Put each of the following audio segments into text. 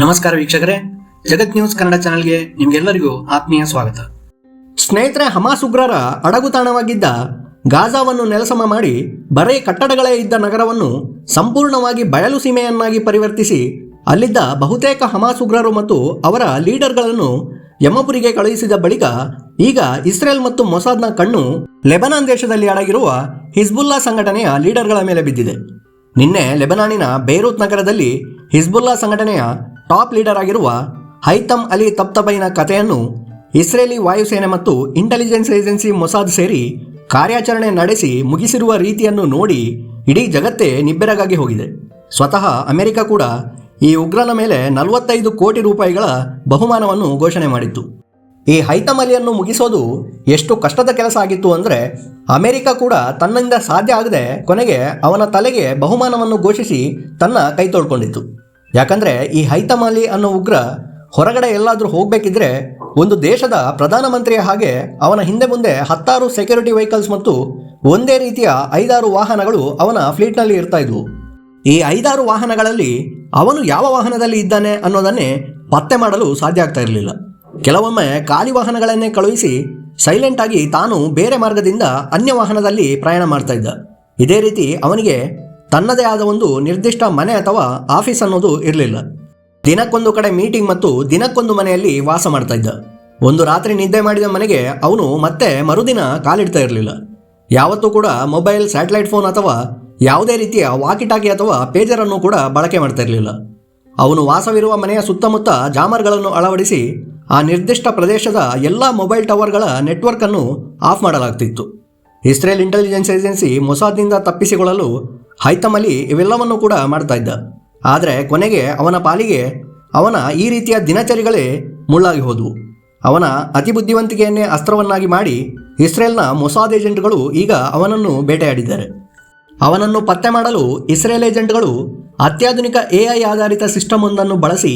ನಮಸ್ಕಾರ ವೀಕ್ಷಕರೇ. ಜಗತ್ ನ್ಯೂಸ್ ಕನ್ನಡ ಚಾನೆಲ್ಗೆ ನಿಮ್ಗೆಲ್ಲರಿಗೂ ಆತ್ಮೀಯ ಸ್ವಾಗತ. ಸ್ನೇಹಿತರೆ, ಹಮಾಸ್ ಉಗ್ರರ ಅಡಗುತಾಣವಾಗಿದ್ದ ಗಾಜಾವನ್ನು ನೆಲಸಮ ಮಾಡಿ ಬರೇ ಕಟ್ಟಡಗಳೇ ಇದ್ದ ನಗರವನ್ನು ಸಂಪೂರ್ಣವಾಗಿ ಬಯಲು ಸೀಮೆಯನ್ನಾಗಿ ಪರಿವರ್ತಿಸಿ ಅಲ್ಲಿದ್ದ ಬಹುತೇಕ ಹಮಾಸ್ ಉಗ್ರರು ಮತ್ತು ಅವರ ಲೀಡರ್ಗಳನ್ನು ಯಮಪುರಿಗೆ ಕಳುಹಿಸಿದ ಬಳಿಕ ಈಗ ಇಸ್ರೇಲ್ ಮತ್ತು ಮೊಸಾದ್ನ ಕಣ್ಣು ಲೆಬನಾನ್ ದೇಶದಲ್ಲಿ ಅಡಗಿರುವ ಹಿಜ್ಬುಲ್ಲಾ ಸಂಘಟನೆಯ ಲೀಡರ್ಗಳ ಮೇಲೆ ಬಿದ್ದಿದೆ. ನಿನ್ನೆ ಲೆಬನಾನಿನ ಬೇರೂತ್ ನಗರದಲ್ಲಿ ಹಿಜ್ಬುಲ್ಲಾ ಸಂಘಟನೆಯ ಟಾಪ್ ಲೀಡರ್ ಆಗಿರುವ ಹೈತಮ್ ಅಲಿ ತಪ್ತಬೈನ ಕಥೆಯನ್ನು ಇಸ್ರೇಲಿ ವಾಯುಸೇನೆ ಮತ್ತು ಇಂಟೆಲಿಜೆನ್ಸ್ ಏಜೆನ್ಸಿ ಮೊಸಾದ್ ಸೇರಿ ಕಾರ್ಯಾಚರಣೆ ನಡೆಸಿ ಮುಗಿಸಿರುವ ರೀತಿಯನ್ನು ನೋಡಿ ಇಡೀ ಜಗತ್ತೇ ನಿಬ್ಬೆರಗಾಗಿ ಹೋಗಿದೆ. ಸ್ವತಃ ಅಮೆರಿಕ ಕೂಡ ಈ ಉಗ್ರನ ಮೇಲೆ ನಲವತ್ತೈದು ಕೋಟಿ ರೂಪಾಯಿಗಳ ಬಹುಮಾನವನ್ನು ಘೋಷಣೆ ಮಾಡಿತ್ತು. ಈ ಹೈತಮ್ ಅಲಿಯನ್ನು ಮುಗಿಸೋದು ಎಷ್ಟು ಕಷ್ಟದ ಕೆಲಸ ಆಗಿತ್ತು ಅಂದರೆ ಅಮೆರಿಕ ಕೂಡ ತನ್ನಿಂದ ಸಾಧ್ಯ ಆಗದೆ ಕೊನೆಗೆ ಅವನ ತಲೆಗೆ ಬಹುಮಾನವನ್ನು ಘೋಷಿಸಿ ತನ್ನ ಕೈ ತೊಳ್ಕೊಂಡಿತ್ತು. ಯಾಕಂದರೆ ಈ ಹೈತಮಾಲಿ ಅನ್ನೋ ಉಗ್ರ ಹೊರಗಡೆ ಎಲ್ಲಾದರೂ ಹೋಗಬೇಕಿದ್ರೆ ಒಂದು ದೇಶದ ಪ್ರಧಾನಮಂತ್ರಿಯ ಹಾಗೆ ಅವನ ಹಿಂದೆ ಮುಂದೆ ಹತ್ತಾರು ಸೆಕ್ಯೂರಿಟಿ ವೆಹಿಕಲ್ಸ್ ಮತ್ತು ಒಂದೇ ರೀತಿಯ ಐದಾರು ವಾಹನಗಳು ಅವನ ಫ್ಲೀಟ್ನಲ್ಲಿ ಇರ್ತಾ ಇದ್ವು. ಈ ಐದಾರು ವಾಹನಗಳಲ್ಲಿ ಅವನು ಯಾವ ವಾಹನದಲ್ಲಿ ಇದ್ದಾನೆ ಅನ್ನೋದನ್ನೇ ಪತ್ತೆ ಮಾಡಲು ಸಾಧ್ಯ ಆಗ್ತಾ ಇರಲಿಲ್ಲ. ಕೆಲವೊಮ್ಮೆ ಖಾಲಿ ವಾಹನಗಳನ್ನೇ ಕಳುಹಿಸಿ ಸೈಲೆಂಟ್ ಆಗಿ ತಾನು ಬೇರೆ ಮಾರ್ಗದಿಂದ ಅನ್ಯ ವಾಹನದಲ್ಲಿ ಪ್ರಯಾಣ ಮಾಡ್ತಾ ಇದ್ದ. ಇದೇ ರೀತಿ ಅವನಿಗೆ ತನ್ನದೇ ಆದ ಒಂದು ನಿರ್ದಿಷ್ಟ ಮನೆ ಅಥವಾ ಆಫೀಸ್ ಅನ್ನೋದು ಇರಲಿಲ್ಲ. ದಿನಕ್ಕೊಂದು ಕಡೆ ಮೀಟಿಂಗ್ ಮತ್ತು ದಿನಕ್ಕೊಂದು ಮನೆಯಲ್ಲಿ ವಾಸ ಮಾಡ್ತಾ ಇದ್ದ. ಒಂದು ರಾತ್ರಿ ನಿದ್ದೆ ಮಾಡಿದ ಮನೆಗೆ ಅವನು ಮತ್ತೆ ಮರುದಿನ ಕಾಲಿಡ್ತಾ ಇರಲಿಲ್ಲ. ಯಾವತ್ತೂ ಕೂಡ ಮೊಬೈಲ್, ಸ್ಯಾಟಲೈಟ್ ಫೋನ್ ಅಥವಾ ಯಾವುದೇ ರೀತಿಯ ವಾಕಿಟಾಕಿ ಅಥವಾ ಪೇಜರನ್ನು ಕೂಡ ಬಳಕೆ ಮಾಡ್ತಾ ಇರಲಿಲ್ಲ. ಅವನು ವಾಸವಿರುವ ಮನೆಯ ಸುತ್ತಮುತ್ತ ಜಾಮರ್ಗಳನ್ನು ಅಳವಡಿಸಿ ಆ ನಿರ್ದಿಷ್ಟ ಪ್ರದೇಶದ ಎಲ್ಲ ಮೊಬೈಲ್ ಟವರ್ಗಳ ನೆಟ್ವರ್ಕನ್ನು ಆಫ್ ಮಾಡಲಾಗ್ತಿತ್ತು. ಇಸ್ರೇಲ್ ಇಂಟೆಲಿಜೆನ್ಸ್ ಏಜೆನ್ಸಿ ಮೊಸಾದ್ನಿಂದ ತಪ್ಪಿಸಿಕೊಳ್ಳಲು ಹೈತಮ್ ಅಲಿ ಇವೆಲ್ಲವನ್ನು ಕೂಡ ಮಾಡ್ತಾ ಇದ್ದ. ಆದರೆ ಕೊನೆಗೆ ಅವನ ಪಾಲಿಗೆ ಅವನ ಈ ರೀತಿಯ ದಿನಚರಿಗಳೇ ಮುಳ್ಳಾಗಿ ಹೋದವು. ಅವನ ಅತಿ ಬುದ್ಧಿವಂತಿಕೆಯನ್ನೇ ಅಸ್ತ್ರವನ್ನಾಗಿ ಮಾಡಿ ಇಸ್ರೇಲ್ನ ಮೊಸಾದ್ ಏಜೆಂಟ್ಗಳು ಈಗ ಅವನನ್ನು ಬೇಟೆಯಾಡಿದ್ದಾರೆ. ಅವನನ್ನು ಪತ್ತೆ ಮಾಡಲು ಇಸ್ರೇಲ್ ಏಜೆಂಟ್ಗಳು ಅತ್ಯಾಧುನಿಕ ಎಐ ಆಧಾರಿತ ಸಿಸ್ಟಮ್ ಒಂದನ್ನು ಬಳಸಿ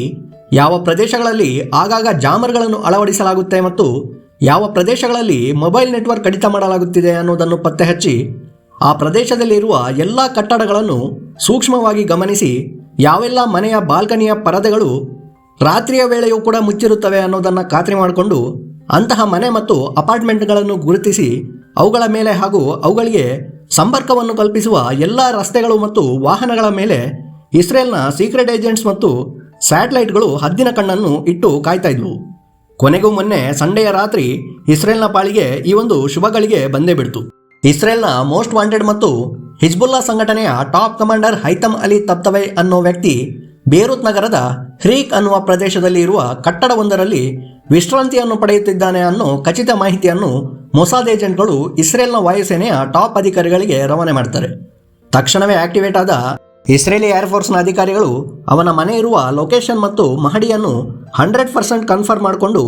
ಯಾವ ಪ್ರದೇಶಗಳಲ್ಲಿ ಆಗಾಗ ಜಾಮರ್ಗಳನ್ನು ಅಳವಡಿಸಲಾಗುತ್ತೆ ಮತ್ತು ಯಾವ ಪ್ರದೇಶಗಳಲ್ಲಿ ಮೊಬೈಲ್ ನೆಟ್ವರ್ಕ್ ಕಡಿತ ಮಾಡಲಾಗುತ್ತಿದೆ ಅನ್ನೋದನ್ನು ಪತ್ತೆ ಹಚ್ಚಿ ಆ ಪ್ರದೇಶದಲ್ಲಿರುವ ಎಲ್ಲ ಕಟ್ಟಡಗಳನ್ನು ಸೂಕ್ಷ್ಮವಾಗಿ ಗಮನಿಸಿ ಯಾವೆಲ್ಲ ಮನೆಯ ಬಾಲ್ಕನಿಯ ಪರದೆಗಳು ರಾತ್ರಿಯ ವೇಳೆಯೂ ಕೂಡ ಮುಚ್ಚಿರುತ್ತವೆ ಅನ್ನೋದನ್ನು ಖಾತ್ರಿ ಮಾಡಿಕೊಂಡು ಅಂತಹ ಮನೆ ಮತ್ತು ಅಪಾರ್ಟ್ಮೆಂಟ್ಗಳನ್ನು ಗುರುತಿಸಿ ಅವುಗಳ ಮೇಲೆ ಹಾಗೂ ಅವುಗಳಿಗೆ ಸಂಪರ್ಕವನ್ನು ಕಲ್ಪಿಸುವ ಎಲ್ಲ ರಸ್ತೆಗಳು ಮತ್ತು ವಾಹನಗಳ ಮೇಲೆ ಇಸ್ರೇಲ್ನ ಸೀಕ್ರೆಟ್ ಏಜೆಂಟ್ಸ್ ಮತ್ತು ಸ್ಯಾಟಲೈಟ್ಗಳು ಹದ್ದಿನ ಕಣ್ಣನ್ನು ಇಟ್ಟು ಕಾಯ್ತಾ ಇದ್ವು. ಕೊನೆಗೂ ಮೊನ್ನೆ ಸಂಡೆಯ ರಾತ್ರಿ ಇಸ್ರೇಲ್ನ ಪಾಳಿಗೆ ಈ ಒಂದು ಶುಭಗಳಿಗೆ ಬಂದೇ ಬಿಡ್ತು. ಇಸ್ರೇಲ್ನ ಮೋಸ್ಟ್ ವಾಂಟೆಡ್ ಮತ್ತು ಹಿಜ್ಬುಲ್ಲಾ ಸಂಘಟನೆಯ ಟಾಪ್ ಕಮಾಂಡರ್ ಹೈತಮ್ ಅಲಿ ತಪ್ತವೆ ಅನ್ನೋ ವ್ಯಕ್ತಿ ಬೇರೂತ್ ನಗರದ ಹ್ರೀಕ್ ಅನ್ನುವ ಪ್ರದೇಶದಲ್ಲಿ ಇರುವ ಕಟ್ಟಡವೊಂದರಲ್ಲಿ ವಿಶ್ರಾಂತಿಯನ್ನು ಪಡೆಯುತ್ತಿದ್ದಾನೆ ಅನ್ನೋ ಖಚಿತ ಮಾಹಿತಿಯನ್ನು ಮೊಸಾದ್ ಏಜೆಂಟ್ಗಳು ಇಸ್ರೇಲ್ನ ವಾಯುಸೇನೆಯ ಟಾಪ್ ಅಧಿಕಾರಿಗಳಿಗೆ ರವಾನೆ ಮಾಡ್ತಾರೆ. ತಕ್ಷಣವೇ ಆಕ್ಟಿವೇಟ್ ಆದ ಇಸ್ರೇಲಿ ಏರ್ಫೋರ್ಸ್ನ ಅಧಿಕಾರಿಗಳು ಅವನ ಮನೆ ಇರುವ ಲೊಕೇಶನ್ ಮತ್ತು ಮಹಡಿಯನ್ನು ಹಂಡ್ರೆಡ್ ಪರ್ಸೆಂಟ್ ಕನ್ಫರ್ಮ್ ಮಾಡಿಕೊಂಡು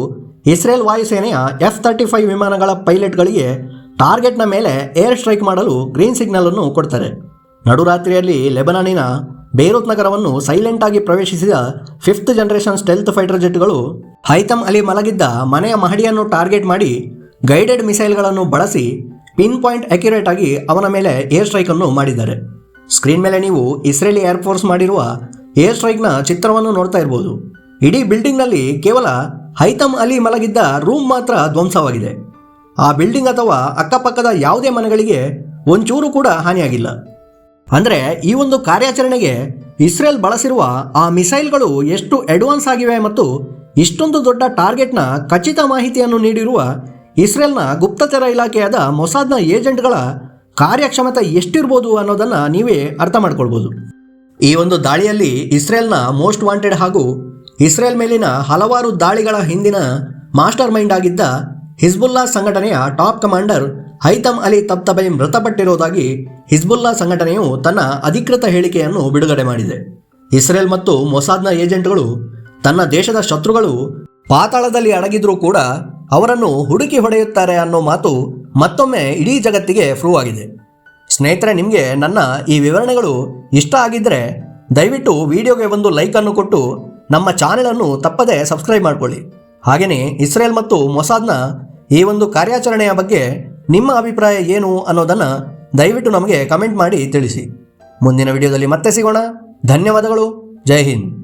ಇಸ್ರೇಲ್ ವಾಯುಸೇನೆಯ ಎಫ್ ತರ್ಟಿ ಫೈವ್ ವಿಮಾನಗಳ ಪೈಲಟ್ಗಳಿಗೆ ಟಾರ್ಗೆಟ್ನ ಮೇಲೆ ಏರ್ ಸ್ಟ್ರೈಕ್ ಮಾಡಲು ಗ್ರೀನ್ ಸಿಗ್ನಲ್ ಅನ್ನು ಕೊಡ್ತಾರೆ. ನಡುರಾತ್ರಿಯಲ್ಲಿ ಲೆಬನಾನಿನ ಬೇರೂತ್ ನಗರವನ್ನು ಸೈಲೆಂಟ್ ಆಗಿ ಪ್ರವೇಶಿಸಿದ ಫಿಫ್ತ್ ಜನರೇಷನ್ ಸ್ಟೆಲ್ತ್ ಫೈಟರ್ ಜೆಟ್ಗಳು ಹೈತಮ್ ಅಲಿ ಮಲಗಿದ್ದ ಮನೆಯ ಮಹಡಿಯನ್ನು ಟಾರ್ಗೆಟ್ ಮಾಡಿ ಗೈಡೆಡ್ ಮಿಸೈಲ್ಗಳನ್ನು ಬಳಸಿ ಪಿನ್ ಪಾಯಿಂಟ್ ಅಕ್ಯುರೇಟ್ ಆಗಿ ಅವನ ಮೇಲೆ ಏರ್ ಸ್ಟ್ರೈಕ್ ಅನ್ನು ಮಾಡಿದ್ದಾರೆ. ಸ್ಕ್ರೀನ್ ಮೇಲೆ ನೀವು ಇಸ್ರೇಲಿ ಏರ್ಫೋರ್ಸ್ ಮಾಡಿರುವ ಏರ್ ಸ್ಟ್ರೈಕ್ನ ಚಿತ್ರವನ್ನು ನೋಡ್ತಾ ಇರ್ಬೋದು. ಇಡೀ ಬಿಲ್ಡಿಂಗ್ನಲ್ಲಿ ಕೇವಲ ಹೈತಮ್ ಅಲಿ ಮಲಗಿದ್ದ ರೂಮ್ ಮಾತ್ರ ಧ್ವಂಸವಾಗಿದೆ. ಆ ಬಿಲ್ಡಿಂಗ್ ಅಥವಾ ಅಕ್ಕಪಕ್ಕದ ಯಾವುದೇ ಮನೆಗಳಿಗೆ ಒಂಚೂರು ಕೂಡ ಹಾನಿಯಾಗಿಲ್ಲ. ಅಂದರೆ ಈ ಒಂದು ಕಾರ್ಯಾಚರಣೆಗೆ ಇಸ್ರೇಲ್ ಬಳಸಿರುವ ಆ ಮಿಸೈಲ್ಗಳು ಎಷ್ಟು ಅಡ್ವಾನ್ಸ್ ಆಗಿವೆ ಮತ್ತು ಇಷ್ಟೊಂದು ದೊಡ್ಡ ಟಾರ್ಗೆಟ್ನ ಖಚಿತ ಮಾಹಿತಿಯನ್ನು ನೀಡಿರುವ ಇಸ್ರೇಲ್ನ ಗುಪ್ತಚರ ಇಲಾಖೆಯಾದ ಮೊಸಾದ್ನ ಏಜೆಂಟ್ಗಳ ಕಾರ್ಯಕ್ಷಮತೆ ಎಷ್ಟಿರ್ಬೋದು ಅನ್ನೋದನ್ನು ನೀವೇ ಅರ್ಥ ಮಾಡ್ಕೊಳ್ಬೋದು. ಈ ಒಂದು ದಾಳಿಯಲ್ಲಿ ಇಸ್ರೇಲ್ನ ಮೋಸ್ಟ್ ವಾಂಟೆಡ್ ಹಾಗೂ ಇಸ್ರೇಲ್ ಮೇಲಿನ ಹಲವಾರು ದಾಳಿಗಳ ಹಿಂದಿನ ಮಾಸ್ಟರ್ ಮೈಂಡ್ ಆಗಿದ್ದ ಹಿಜ್ಬುಲ್ಲಾ ಸಂಘಟನೆಯ top commander Haitham Ali Tabatabai ಮೃತಪಟ್ಟಿರುವುದಾಗಿ Hezbollah ಸಂಘಟನೆಯು ತನ್ನ ಅಧಿಕೃತ ಹೇಳಿಕೆಯನ್ನು ಬಿಡುಗಡೆ ಮಾಡಿದೆ. ಇಸ್ರೇಲ್ ಮತ್ತು ಮೊಸಾದ್ನ ಏಜೆಂಟ್ಗಳು, ತನ್ನ ದೇಶದ ಶತ್ರುಗಳು ಪಾತಾಳದಲ್ಲಿ ಅಡಗಿದ್ರೂ ಕೂಡ ಅವರನ್ನು ಹುಡುಕಿ ಹೊಡೆಯುತ್ತಾರೆ ಅನ್ನೋ ಮಾತು ಮತ್ತೊಮ್ಮೆ ಇಡೀ ಜಗತ್ತಿಗೆ ಪ್ರೂವ್ ಆಗಿದೆ. ಸ್ನೇಹಿತರೆ, ನಿಮಗೆ ನನ್ನ ಈ ವಿವರಣೆಗಳು ಇಷ್ಟ ಆಗಿದ್ದರೆ ದಯವಿಟ್ಟು ವಿಡಿಯೋಗೆ ಒಂದು ಲೈಕನ್ನು ಕೊಟ್ಟು ನಮ್ಮ ಚಾನೆಲನ್ನು ತಪ್ಪದೇ ಸಬ್ಸ್ಕ್ರೈಬ್ ಮಾಡ್ಕೊಳ್ಳಿ. ಹಾಗೆಯೇ ಇಸ್ರೇಲ್ ಮತ್ತು ಮೊಸಾದ್ನ ಈ ಒಂದು ಕಾರ್ಯಾಚರಣೆಯ ಬಗ್ಗೆ ನಿಮ್ಮ ಅಭಿಪ್ರಾಯ ಏನು ಅನ್ನೋದನ್ನು ದಯವಿಟ್ಟು ನಮಗೆ ಕಮೆಂಟ್ ಮಾಡಿ ತಿಳಿಸಿ. ಮುಂದಿನ ವಿಡಿಯೋದಲ್ಲಿ ಮತ್ತೆ ಸಿಗೋಣ. ಧನ್ಯವಾದಗಳು. ಜೈ ಹಿಂದ್.